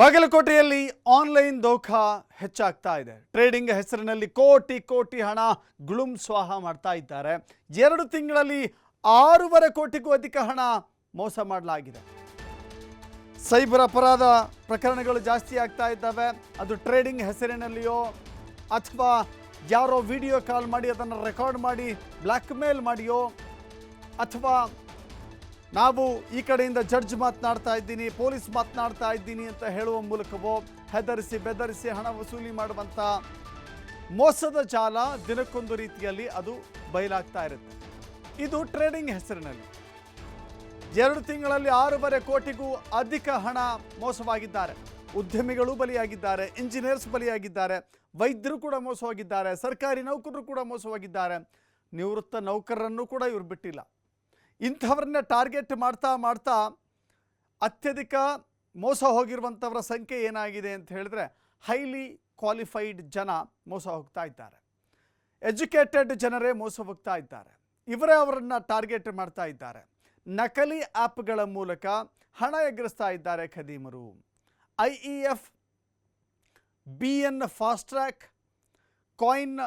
ಬಾಗಲಕೋಟೆಯಲ್ಲಿ ಆನ್ಲೈನ್ ದೋಖಾ ಹೆಚ್ಚಾಗ್ತಾ ಇದೆ. ಟ್ರೇಡಿಂಗ್ ಹೆಸರಿನಲ್ಲಿ ಕೋಟಿ ಕೋಟಿ ಹಣ ಗುಳುಂ ಸ್ವಾಹ ಮಾಡ್ತಾ ಇದ್ದಾರೆ. ಎರಡು ತಿಂಗಳಲ್ಲಿ ಆರೂವರೆ ಕೋಟಿಗೂ ಅಧಿಕ ಹಣ ಮೋಸ ಮಾಡಲಾಗಿದೆ. ಸೈಬರ್ ಅಪರಾಧ ಪ್ರಕರಣಗಳು ಜಾಸ್ತಿ ಆಗ್ತಾ ಇದ್ದಾವೆ. ಅದು ಟ್ರೇಡಿಂಗ್ ಹೆಸರಿನಲ್ಲಿಯೋ ಅಥವಾ ಯಾರೋ ವಿಡಿಯೋ ಕಾಲ್ ಮಾಡಿ ಅದನ್ನು ರೆಕಾರ್ಡ್ ಮಾಡಿ ಬ್ಲ್ಯಾಕ್ ಮೇಲ್ ಮಾಡಿಯೋ ಅಥವಾ ನಾವು ಈ ಕಡೆಯಿಂದ ಜಡ್ಜ್ ಮಾತನಾಡ್ತಾ ಇದ್ದೀನಿ, ಪೊಲೀಸ್ ಮಾತನಾಡ್ತಾ ಇದ್ದೀನಿ ಅಂತ ಹೇಳುವ ಮೂಲಕವೋ ಹೆದರಿಸಿ ಬೆದರಿಸಿ ಹಣ ವಸೂಲಿ ಮಾಡುವಂಥ ಮೋಸದ ಜಾಲ ದಿನಕ್ಕೊಂದು ರೀತಿಯಲ್ಲಿ ಅದು ಬಯಲಾಗ್ತಾ ಇರುತ್ತೆ. ಇದು ಟ್ರೇಡಿಂಗ್ ಹೆಸರಿನಲ್ಲಿ. ಎರಡು ತಿಂಗಳಲ್ಲಿ ಆರೂವರೆ ಕೋಟಿಗೂ ಅಧಿಕ ಹಣ ಮೋಸವಾಗಿದ್ದಾರೆ. ಉದ್ಯಮಿಗಳು ಬಲಿಯಾಗಿದ್ದಾರೆ, ಇಂಜಿನಿಯರ್ಸ್ ಬಲಿಯಾಗಿದ್ದಾರೆ, ವೈದ್ಯರು ಕೂಡ ಮೋಸವಾಗಿದ್ದಾರೆ, ಸರ್ಕಾರಿ ನೌಕರರು ಕೂಡ ಮೋಸವಾಗಿದ್ದಾರೆ. ನಿವೃತ್ತ ನೌಕರರನ್ನು ಕೂಡ ಇವರು ಬಿಟ್ಟಿಲ್ಲ. ಇಂಥವ್ರನ್ನ ಟಾರ್ಗೆಟ್ ಮಾಡ್ತಾ ಮಾಡ್ತಾ ಅತ್ಯಧಿಕ ಮೋಸ ಹೋಗಿರುವಂಥವರ ಸಂಖ್ಯೆ ಏನಾಗಿದೆ ಅಂತ ಹೇಳಿದ್ರೆ ಹೈಲಿ ಕ್ವಾಲಿಫೈಡ್ ಜನ ಮೋಸ ಹೋಗ್ತಾ ಇದ್ದಾರೆ. ಎಜುಕೇಟೆಡ್ ಜನರೇ ಮೋಸ ಹೋಗ್ತಾ ಇದ್ದಾರೆ. ಇವರೇ ಅವರನ್ನು ಟಾರ್ಗೆಟ್ ಮಾಡ್ತಾ ಇದ್ದಾರೆ. ನಕಲಿ ಆ್ಯಪ್ಗಳ ಮೂಲಕ ಹಣ ಎಗರಿಸ್ತಾ ಇದ್ದಾರೆ ಖದೀಮರು. I E F B N fast track coin,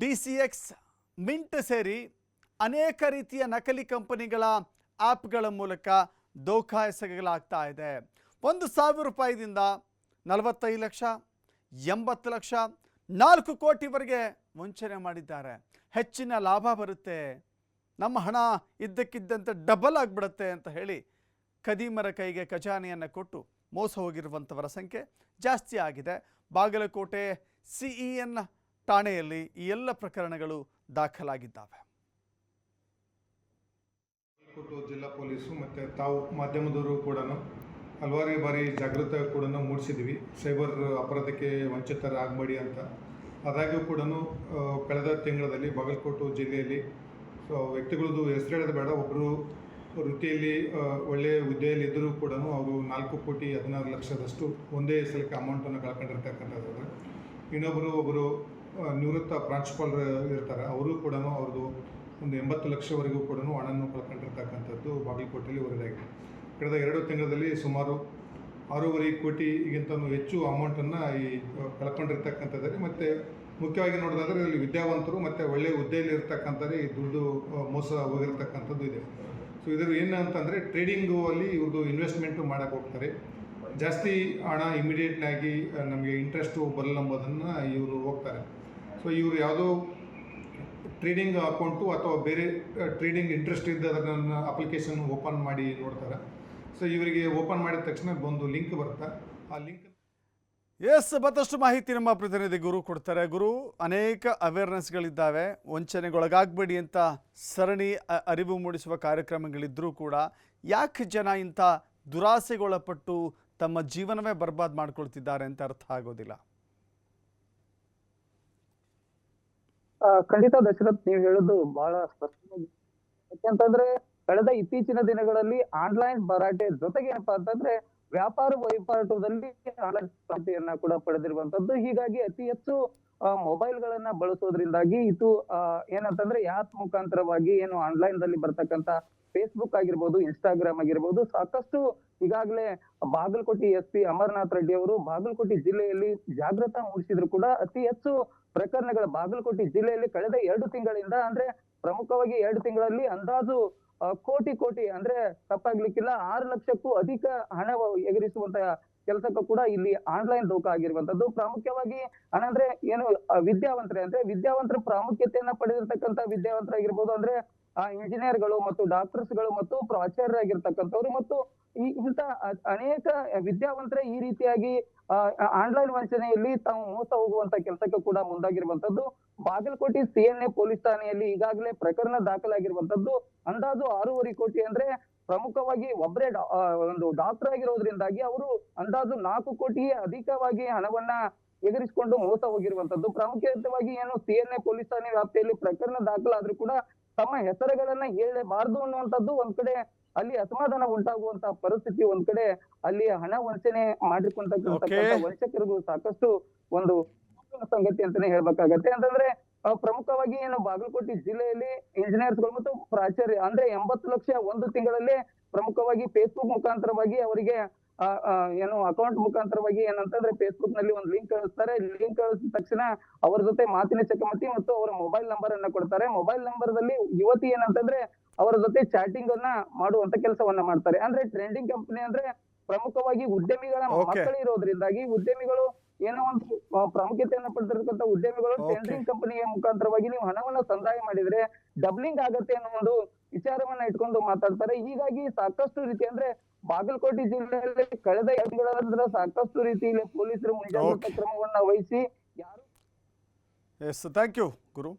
D C X, mint ಸೇರಿ ಅನೇಕ ರೀತಿಯ ನಕಲಿ ಕಂಪನಿಗಳ ಆ್ಯಪ್ಗಳ ಮೂಲಕ ದೋಖಾ ಎಸಗಲಾಗ್ತಾ ಇದೆ. ಒಂದು ಸಾವಿರ ರೂಪಾಯಿದಿಂದ ನಲವತ್ತೈದು ಲಕ್ಷ, ಎಂಬತ್ತು ಲಕ್ಷ, ನಾಲ್ಕು ಕೋಟಿವರೆಗೆ ವಂಚನೆ ಮಾಡಿದ್ದಾರೆ. ಹೆಚ್ಚಿನ ಲಾಭ ಬರುತ್ತೆ. ನಮ್ಮ ಹಣ ಇದ್ದಕ್ಕಿದ್ದಂತೆ ಡಬಲ್ ಆಗಿಬಿಡುತ್ತೆ ಅಂತ ಹೇಳಿ ಖದೀಮರ ಕೈಗೆ ಖಜಾನೆಯನ್ನು ಕೊಟ್ಟು ಮೋಸ ಹೋಗಿರುವಂಥವರ ಸಂಖ್ಯೆ ಜಾಸ್ತಿ ಆಗಿದೆ. ಬಾಗಲಕೋಟೆ ಸಿಇಎನ್ ಠಾಣೆಯಲ್ಲಿ ಈ ಎಲ್ಲ ಪ್ರಕರಣಗಳು ದಾಖಲಾಗಿದ್ದಾವೆ. ಕೊಟ್ಟು ಜಿಲ್ಲಾ ಪೊಲೀಸು ಮತ್ತು ತಾವು ಮಾಧ್ಯಮದವರು ಕೂಡ ಹಲವಾರು ಬಾರಿ ಜಾಗೃತ ಕೂಡ ಮೂಡಿಸಿದ್ವಿ ಸೈಬರ್ ಅಪರಾಧಕ್ಕೆ ವಂಚಿತರಾಗಬೇಡಿ ಅಂತ. ಅದಾಗ್ಯೂ ಕೂಡ ಕಳೆದ ತಿಂಗಳಲ್ಲಿ ಬಾಗಲಕೋಟೆ ಜಿಲ್ಲೆಯಲ್ಲಿ, ಸೊ, ವ್ಯಕ್ತಿಗಳದ್ದು ಹೆಸರು ಹೇಳೋದು ಬೇಡ. ಒಬ್ಬರು ವೃತ್ತಿಯಲ್ಲಿ ಒಳ್ಳೆಯ ಹುದ್ದೆಯಲ್ಲಿ ಇದ್ದರೂ ಕೂಡ ಅವರು ನಾಲ್ಕು ಕೋಟಿ ಹದಿನಾರು ಲಕ್ಷದಷ್ಟು ಒಂದೇ ಸಲಕ್ಕೆ ಅಮೌಂಟನ್ನು ಕಳ್ಕೊಂಡಿರ್ತಕ್ಕಂಥದ್ದು ಇನ್ನೊಬ್ಬರು ಒಬ್ಬರು ನಿವೃತ್ತ ಪ್ರಾಂಶುಪಾಲರು ಇರ್ತಾರೆ. ಅವರು ಕೂಡ ಅವ್ರದ್ದು ಒಂದು ಎಂಬತ್ತು ಲಕ್ಷವರೆಗೂ ಕೂಡ ಹಣವನ್ನು ಕಳ್ಕೊಂಡಿರ್ತಕ್ಕಂಥದ್ದು ಬಾಗಲಕೋಟೆಯಲ್ಲಿ ವರದಿಯಾಗಿದೆ. ಕಳೆದ ಎರಡು ತಿಂಗಳಲ್ಲಿ ಸುಮಾರು ಆರೂವರೆ ಕೋಟಿಗಿಂತಲೂ ಹೆಚ್ಚು ಅಮೌಂಟನ್ನು ಈ ಕಳ್ಕೊಂಡಿರ್ತಕ್ಕಂಥದ್ದಲ್ಲಿ ಮತ್ತು ಮುಖ್ಯವಾಗಿ ನೋಡೋದಾದರೆ ಇಲ್ಲಿ ವಿದ್ಯಾವಂತರು ಮತ್ತು ಒಳ್ಳೆಯ ಹುದ್ದೆಯಲ್ಲಿ ಇರ್ತಕ್ಕಂಥದ್ದೇ ಈ ದುಡ್ಡು ಮೋಸ ಹೋಗಿರ್ತಕ್ಕಂಥದ್ದು ಇದೆ. ಸೊ ಇದ್ರ ಏನು ಅಂತಂದರೆ ಟ್ರೇಡಿಂಗು ಅಲ್ಲಿ ಇವ್ರದ್ದು ಇನ್ವೆಸ್ಟ್ಮೆಂಟು ಮಾಡೋಕ್ಕೆ ಹೋಗ್ತಾರೆ. ಜಾಸ್ತಿ ಹಣ ಇಮಿಡಿಯೇಟ್ನಾಗಿ ನಮಗೆ ಇಂಟ್ರೆಸ್ಟು ಬರಲ್ಲ ಎಂಬುದನ್ನು ಇವರು ಹೋಗ್ತಾರೆ. ಸೊ ಇವರು ಯಾವುದೋ ಟ್ರೇಡಿಂಗ್ ಅಕೌಂಟು ಅಥವಾ ಬೇರೆ ಟ್ರೇಡಿಂಗ್ ಇಂಟ್ರೆಸ್ಟ್ ಇದ್ದ ಅದನ್ನು ಅಪ್ಲಿಕೇಶನ್ ಓಪನ್ ಮಾಡಿ ನೋಡ್ತಾರೆ. ಸೊ ಇವರಿಗೆ ಓಪನ್ ಮಾಡಿದ ತಕ್ಷಣ ಒಂದು ಲಿಂಕ್ ಬರುತ್ತೆ. ಆ ಲಿಂಕ್ ಎಸ್, ಮತ್ತಷ್ಟು ಮಾಹಿತಿ ನಮ್ಮ ಪ್ರತಿನಿಧಿ ಗುರು ಕೊಡ್ತಾರೆ. ಗುರು, ಅನೇಕ ಅವೇರ್ನೆಸ್ಗಳಿದ್ದಾವೆ ವಂಚನೆಗೊಳಗಾಗಬೇಡಿ ಅಂತ ಸರಣಿ ಅರಿವು ಮೂಡಿಸುವ ಕಾರ್ಯಕ್ರಮಗಳಿದ್ದರೂ ಕೂಡ ಯಾಕೆ ಜನ ಇಂಥ ದುರಾಸೆಗೊಳಪಟ್ಟು ತಮ್ಮ ಜೀವನವೇ ಬರ್ಬಾದ್ ಮಾಡ್ಕೊಳ್ತಿದ್ದಾರೆ ಅಂತ ಅರ್ಥ ಆಗೋದಿಲ್ಲ. ಖಂಡಿತ ದಶರಥ್ ನೀವು ಹೇಳೋದು ಬಹಳ ಸ್ಪಷ್ಟವಾಗಿ ಯಾಕೆಂತಂದ್ರೆ ಕಳೆದ ಇತ್ತೀಚಿನ ದಿನಗಳಲ್ಲಿ ಆನ್ಲೈನ್ ಭರಾಟೆ ಜೊತೆಗೆ ಏನಪ್ಪಾ ಅಂತಂದ್ರೆ ವ್ಯಾಪಾರ ವಹಿವಾಟದಲ್ಲಿ ಆನ್ಲೈನ್ ಪ್ರಾಪ್ತಿಯನ್ನ ಕೂಡ ಪಡೆದಿರುವಂತದ್ದು. ಹೀಗಾಗಿ ಅತಿ ಹೆಚ್ಚು ಮೊಬೈಲ್ ಗಳನ್ನ ಬಳಸೋದ್ರಿಂದಾಗಿ ಇದು ಏನಂತಂದ್ರೆ ಯಾತ್ ಮುಖಾಂತರವಾಗಿ ಏನು ಆನ್ಲೈನ್ ದಲ್ಲಿ ಬರ್ತಕ್ಕಂತ ಫೇಸ್ಬುಕ್ ಆಗಿರ್ಬೋದು ಇನ್ಸ್ಟಾಗ್ರಾಮ್ ಆಗಿರ್ಬೋದು, ಸಾಕಷ್ಟು ಈಗಾಗಲೇ ಬಾಗಲಕೋಟೆ ಎಸ್ ಪಿ ಅಮರನಾಥ್ ರೆಡ್ಡಿ ಅವರು ಬಾಗಲಕೋಟೆ ಜಿಲ್ಲೆಯಲ್ಲಿ ಜಾಗೃತ ಮೂಡಿಸಿದ್ರು ಕೂಡ ಅತಿ ಹೆಚ್ಚು ಪ್ರಕರಣಗಳ ಬಾಗಲಕೋಟೆ ಜಿಲ್ಲೆಯಲ್ಲಿ ಕಳೆದ ಎರಡು ತಿಂಗಳಿಂದ ಅಂದ್ರೆ ಪ್ರಮುಖವಾಗಿ ಎರಡು ತಿಂಗಳಲ್ಲಿ ಅಂದಾಜು ಕೋಟಿ ಕೋಟಿ ಅಂದ್ರೆ ತಪ್ಪಾಗ್ಲಿಕ್ಕಿಲ್ಲ. ಆರು ಲಕ್ಷಕ್ಕೂ ಅಧಿಕ ಹಣ ಎಗರಿಸುವಂತಹ ಕೆಲಸಕ್ಕೂ ಕೂಡ ಇಲ್ಲಿ ಆನ್ಲೈನ್ ದೋಖ ಆಗಿರುವಂತದ್ದು. ಪ್ರಾಮುಖ್ಯವಾಗಿ ಹಣ ಅಂದ್ರೆ ಏನು ವಿದ್ಯಾವಂತರೇ. ಅಂದ್ರೆ ವಿದ್ಯಾವಂತರ ಪ್ರಾಮುಖ್ಯತೆಯನ್ನ ಪಡೆದಿರ್ತಕ್ಕಂತ ವಿದ್ಯಾವಂತರಾಗಿರ್ಬೋದು ಅಂದ್ರೆ ಆ ಇಂಜಿನಿಯರ್ಗಳು ಮತ್ತು ಡಾಕ್ಟರ್ಸ್ಗಳು ಮತ್ತು ಪ್ರಾಚಾರ್ಯರಾಗಿರ್ತಕ್ಕಂಥವ್ರು ಮತ್ತು ಈ ಇಂತ ಅನೇಕ ವಿದ್ಯಾವಂತರ ಈ ರೀತಿಯಾಗಿ ಆನ್ಲೈನ್ ವಂಚನೆಯಲ್ಲಿ ತಾವು ಮೋಸ ಹೋಗುವಂತ ಕೆಲಸಕ್ಕೆ ಕೂಡ ಮುಂದಾಗಿರುವಂತದ್ದು ಬಾಗಲಕೋಟೆ ಸಿಎನ್ಎ ಪೊಲೀಸ್ ಠಾಣೆಯಲ್ಲಿ ಈಗಾಗಲೇ ಪ್ರಕರಣ ದಾಖಲಾಗಿರುವಂತದ್ದು ಅಂದಾಜು ಆರೂವರೆ ಕೋಟಿ ಅಂದ್ರೆ ಪ್ರಮುಖವಾಗಿ ಒಬ್ಬರೇ ಒಂದು ಡಾಕ್ಟರ್ ಆಗಿರೋದ್ರಿಂದಾಗಿ ಅವರು ಅಂದಾಜು ನಾಲ್ಕು ಕೋಟಿ ಅಧಿಕವಾಗಿ ಹಣವನ್ನ ಎಗರಿಸಿಕೊಂಡು ಮೋಸ ಹೋಗಿರುವಂತದ್ದು ಪ್ರಾಮುಖ್ಯವಾಗಿ ಏನು ಸಿಎನ್ಎ ಪೊಲೀಸ್ ಠಾಣೆ ವ್ಯಾಪ್ತಿಯಲ್ಲಿ ಪ್ರಕರಣ ದಾಖಲಾದ್ರೂ ಕೂಡ ತಮ್ಮ ಹೆಸರುಗಳನ್ನ ಹೇಳಬಾರ್ದು ಅನ್ನುವಂಥದ್ದು ಒಂದ್ ಕಡೆ ಅಲ್ಲಿ ಅಸಮಾಧಾನ ಉಂಟಾಗುವಂತಹ ಪರಿಸ್ಥಿತಿ ಒಂದ್ ಕಡೆ ಅಲ್ಲಿ ಹಣ ವಂಚನೆ Okay. ವಂಚಕರಿಗೂ ಸಾಕಷ್ಟು ಒಂದು ಸಂಗತಿ ಅಂತಾನೆ ಹೇಳ್ಬೇಕಾಗತ್ತೆ ಅಂತಂದ್ರೆ ಪ್ರಮುಖವಾಗಿ ಏನು ಬಾಗಲಕೋಟೆ ಜಿಲ್ಲೆಯಲ್ಲಿ ಇಂಜಿನಿಯರ್ಸ್ಗಳು ಮತ್ತು ಪ್ರಾಚಾರ್ಯ ಅಂದ್ರೆ ಎಂಬತ್ತು ಲಕ್ಷ ಒಂದು ತಿಂಗಳಲ್ಲಿ ಪ್ರಮುಖವಾಗಿ ಫೇಸ್ಬುಕ್ ಮುಖಾಂತರವಾಗಿ ಅವರಿಗೆ ಏನು ಅಕೌಂಟ್ ಮುಖಾಂತರವಾಗಿ ಏನಂತಂದ್ರೆ ಫೇಸ್ಬುಕ್ನಲ್ಲಿ ಒಂದು ಲಿಂಕ್ ಕಳಿಸ್ತಾರೆ. ಲಿಂಕ್ ಕಳಿಸಿದ ತಕ್ಷಣ ಅವರ ಜೊತೆ ಮಾತಿನ ಚಕಮಕಿ ಮತ್ತು ಅವರ ಮೊಬೈಲ್ ನಂಬರ್ ಅನ್ನ ಕೊಡ್ತಾರೆ. ಮೊಬೈಲ್ ನಂಬರ್ ದಲ್ಲಿ ಯುವತಿ ಏನಂತಂದ್ರೆ ಅವರ ಜೊತೆ ಚಾಟಿಂಗ್ ಅನ್ನ ಮಾಡುವಂತ ಕೆಲಸವನ್ನ ಮಾಡ್ತಾರೆ. ಅಂದ್ರೆ ಟ್ರೆಂಡಿಂಗ್ ಕಂಪನಿ ಅಂದ್ರೆ ಪ್ರಮುಖವಾಗಿ ಉದ್ಯಮಿಗಳ ಮಕ್ಕಳು ಇರೋದ್ರಿಂದಾಗಿ ಉದ್ಯಮಿಗಳು ಏನೋ ಒಂದು ಪ್ರಾಮುಖ್ಯತೆಯನ್ನು ಪಡೆದಿರ್ತಕ್ಕಂಥ ಉದ್ಯಮಿಗಳು. ಟ್ರೆಂಡಿಂಗ್ ಕಂಪನಿಯ ಮುಖಾಂತರವಾಗಿ ನೀವು ಹಣವನ್ನು ಸಂದಾಯ ಮಾಡಿದ್ರೆ ಡಬ್ಲಿಂಗ್ ಆಗತ್ತೆ ಅನ್ನೋ ಒಂದು ವಿಚಾರವನ್ನ ಇಟ್ಕೊಂಡು ಮಾತಾಡ್ತಾರೆ. ಹೀಗಾಗಿ ಸಾಕಷ್ಟು ರೀತಿ ಅಂದ್ರೆ ಬಾಗಲಕೋಟೆ ಜಿಲ್ಲೆಯಲ್ಲಿ ಕಳೆದ ಎರಡು ಸಾಕಷ್ಟು ರೀತಿಯಲ್ಲಿ ಪೊಲೀಸರು ಮುಂಜಾಗ್ರತಾ ಕ್ರಮವನ್ನ ವಹಿಸಿ ಯಾರು ಎಸ್ ಥ್ಯಾಂಕ್ ಯು ಗುರು.